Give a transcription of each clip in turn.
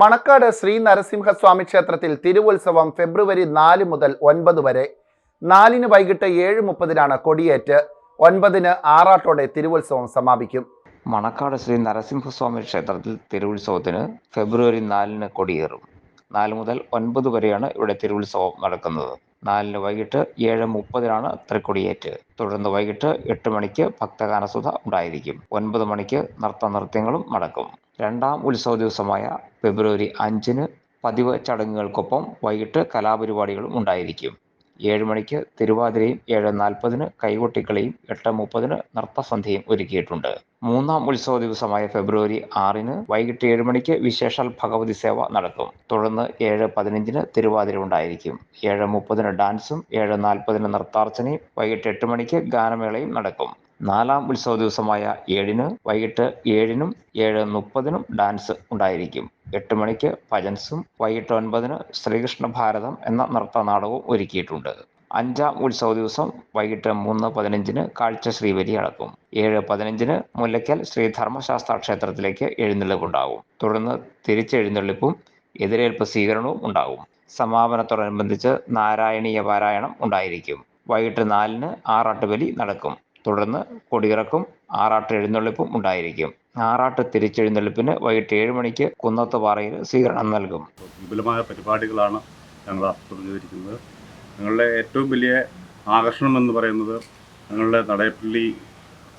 മണക്കാട് ശ്രീ നരസിംഹസ്വാമി ക്ഷേത്രത്തിൽ തിരുവുത്സവം ഫെബ്രുവരി നാല് മുതൽ ഒൻപത് വരെ. നാലിന് വൈകിട്ട് ഏഴ് മുപ്പതിനാണ് കൊടിയേറ്റ്. ഒൻപതിന് ആറാട്ടോടെ തിരുവുത്സവം സമാപിക്കും. മണക്കാട് ശ്രീ നരസിംഹസ്വാമി ക്ഷേത്രത്തിൽ തിരുവുത്സവത്തിന് ഫെബ്രുവരി നാലിന് കൊടിയേറും. നാല് മുതൽ ഒൻപത് വരെയാണ് ഇവിടെ തിരുവുത്സവം നടക്കുന്നത്. നാലിന് വൈകിട്ട് ഏഴ് മുപ്പതിനാണ് തൃക്കൊടിയേറ്റ് തുടർന്ന് വൈകിട്ട് എട്ട് മണിക്ക് ഭക്തഗാനസുധ ഉണ്ടായിരിക്കും. ഒൻപത് മണിക്ക് നൃത്ത നൃത്യങ്ങളും നടക്കും. രണ്ടാം ഉത്സവ ദിവസമായ ഫെബ്രുവരി അഞ്ചിന് പതിവ് ചടങ്ങുകൾക്കൊപ്പം വൈകിട്ട് കലാപരിപാടികളും ഉണ്ടായിരിക്കും. ഏഴ് മണിക്ക് തിരുവാതിരയും ഏഴ് നാൽപ്പതിന് കൈകൊട്ടിക്കളിയും എട്ട് മുപ്പതിന് നൃത്തസന്ധ്യയും ഒരുക്കിയിട്ടുണ്ട്. മൂന്നാം ഉത്സവ ദിവസമായ ഫെബ്രുവരി ആറിന് വൈകിട്ട് ഏഴ് മണിക്ക് വിശേഷാൽ ഭഗവതി സേവ നടക്കും. തുടർന്ന് ഏഴ് പതിനഞ്ചിന് തിരുവാതിര ഉണ്ടായിരിക്കും. ഏഴ് മുപ്പതിന് ഡാൻസും ഏഴ് നാൽപ്പതിന് നൃത്താർച്ചനയും വൈകിട്ട് എട്ട് മണിക്ക് ഗാനമേളയും നടക്കും. നാലാം ഉത്സവ ദിവസമായ ഏഴിന് വൈകിട്ട് ഏഴിനും ഏഴ് മുപ്പതിനും ഡാൻസ് ഉണ്ടായിരിക്കും. എട്ട് മണിക്ക് ഭജൻസും വൈകിട്ട് ഒൻപതിന് ശ്രീകൃഷ്ണ ഭാരതം എന്ന നൃത്ത നാടകവും ഒരുക്കിയിട്ടുണ്ട്. അഞ്ചാം ഉത്സവ ദിവസം വൈകിട്ട് മൂന്ന് പതിനഞ്ചിന് കാഴ്ച ശ്രീവരി അടക്കും. ഏഴ് പതിനഞ്ചിന് മുല്ലയ്ക്കൽ ശ്രീ ധർമ്മശാസ്ത്ര ക്ഷേത്രത്തിലേക്ക് എഴുന്നള്ളിപ്പുണ്ടാകും. തുടർന്ന് തിരിച്ചെഴുന്നള്ളിപ്പും എതിരേൽപ്പ് സ്വീകരണവും ഉണ്ടാകും. സമാപനത്തോടനുബന്ധിച്ച് നാരായണീയ പാരായണം ഉണ്ടായിരിക്കും. വൈകിട്ട് നാലിന് ആറാട്ടുബലി നടക്കും. തുടർന്ന് കൊടിയിറക്കും ആറാട്ട് എഴുന്നള്ളിപ്പും ഉണ്ടായിരിക്കും. ആറാട്ട് തിരിച്ചെഴുന്നള്ളിപ്പിന് വൈകിട്ട് ഏഴ് മണിക്ക് കുന്നത്തുപാറയിൽ സ്വീകരണം നൽകും. വിപുലമായ പരിപാടികളാണ് ഞങ്ങൾ ആസൂത്രണം ചെയ്തിരിക്കുന്നത് ഞങ്ങളുടെ ഏറ്റവും വലിയ ആകർഷണം എന്ന് പറയുന്നത് ഞങ്ങളുടെ നടയപ്പള്ളി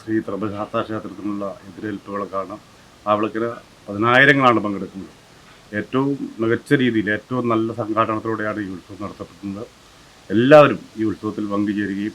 ശ്രീ ത്രപശാസ്ത്ര ക്ഷേത്രത്തിനുള്ള എതിരേൽപ്പുകളൊക്കെയാണ്. ആ വിളക്കിന് പതിനായിരങ്ങളാണ് പങ്കെടുക്കുന്നത്. ഏറ്റവും മികച്ച രീതിയിൽ ഏറ്റവും നല്ല സംഘാടനത്തോടെയാണ് ഈ ഉത്സവം നടത്തപ്പെടുന്നത് എല്ലാവരും ഈ ഉത്സവത്തിൽ പങ്കുചേരുകയും